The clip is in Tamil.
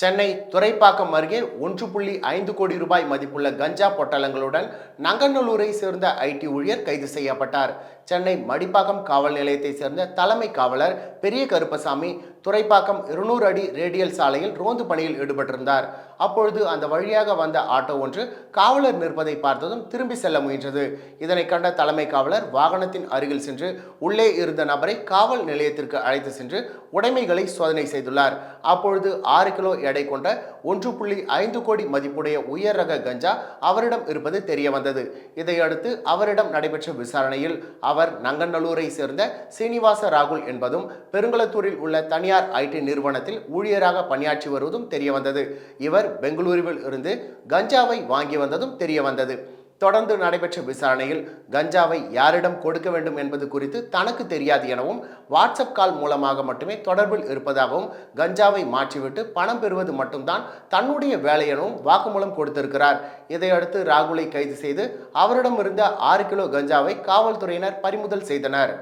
Chennai Thoraipakkam அருகே ஒன்று புள்ளி ஐந்து கோடி ரூபாய் மதிப்புள்ள கஞ்சா பொட்டலங்களுடன் நங்கநல்லூரை சேர்ந்த ஐடி ஊழியர் கைது செய்யப்பட்டார். சென்னை மடிப்பாக்கம் காவல் நிலையத்தை சேர்ந்த தலைமை காவலர் பெரிய கருப்பசாமி துறைப்பாக்கம் இருநூறு அடி ரேடியல் சாலையில் ரோந்து பணியில் ஈடுபட்டிருந்தார். அப்பொழுது அந்த வழியாக வந்த ஆட்டோ ஒன்று காவலர் நிற்பதை பார்த்ததும் திரும்பி செல்ல முயன்றது. இதனை கண்ட தலைமை காவலர் வாகனத்தின் அருகில் சென்று உள்ளே இருந்த நபரை காவல் நிலையத்திற்கு அழைத்து சென்று உடைமைகளை சோதனை செய்துள்ளார். அப்பொழுது ஆறு கிலோ எடை கொண்ட ஒன்று புள்ளி ஐந்து கோடி மதிப்புடைய உயர் ரக கஞ்சா அவரிடம் இருப்பது தெரிய வந்தது. இதையடுத்து அவரிடம் நடைபெற்ற விசாரணையில் அவர் நங்கநல்லூரை சேர்ந்த சீனிவாச ராகுல் என்பதும் பெருங்களத்தூரில் உள்ள தனியார் ஐடி நிறுவனத்தில் ஊழியராக பணியாற்றி வருவதும் தெரிய வந்தது. இவர் பெங்களூருவில் இருந்து கஞ்சாவை வாங்கி வந்ததும் தெரிய வந்தது. தொடர்ந்து நடைபெற்ற விசாரணையில் கஞ்சாவை யாரிடம் கொடுக்க வேண்டும் என்பது குறித்து தனக்கு தெரியாது எனவும் வாட்ஸ்அப் கால் மூலமாக மட்டுமே தொடர்பில் இருப்பதாகவும் கஞ்சாவை மாற்றிவிட்டு பணம் பெறுவது மட்டும்தான் தன்னுடைய வேலை எனவும் வாக்குமூலம் கொடுத்திருக்கிறார். இதையடுத்து ராகுலை கைது செய்து அவரிடம் இருந்த ஆறு கிலோ கஞ்சாவை காவல்துறையினர் பறிமுதல் செய்தனர்.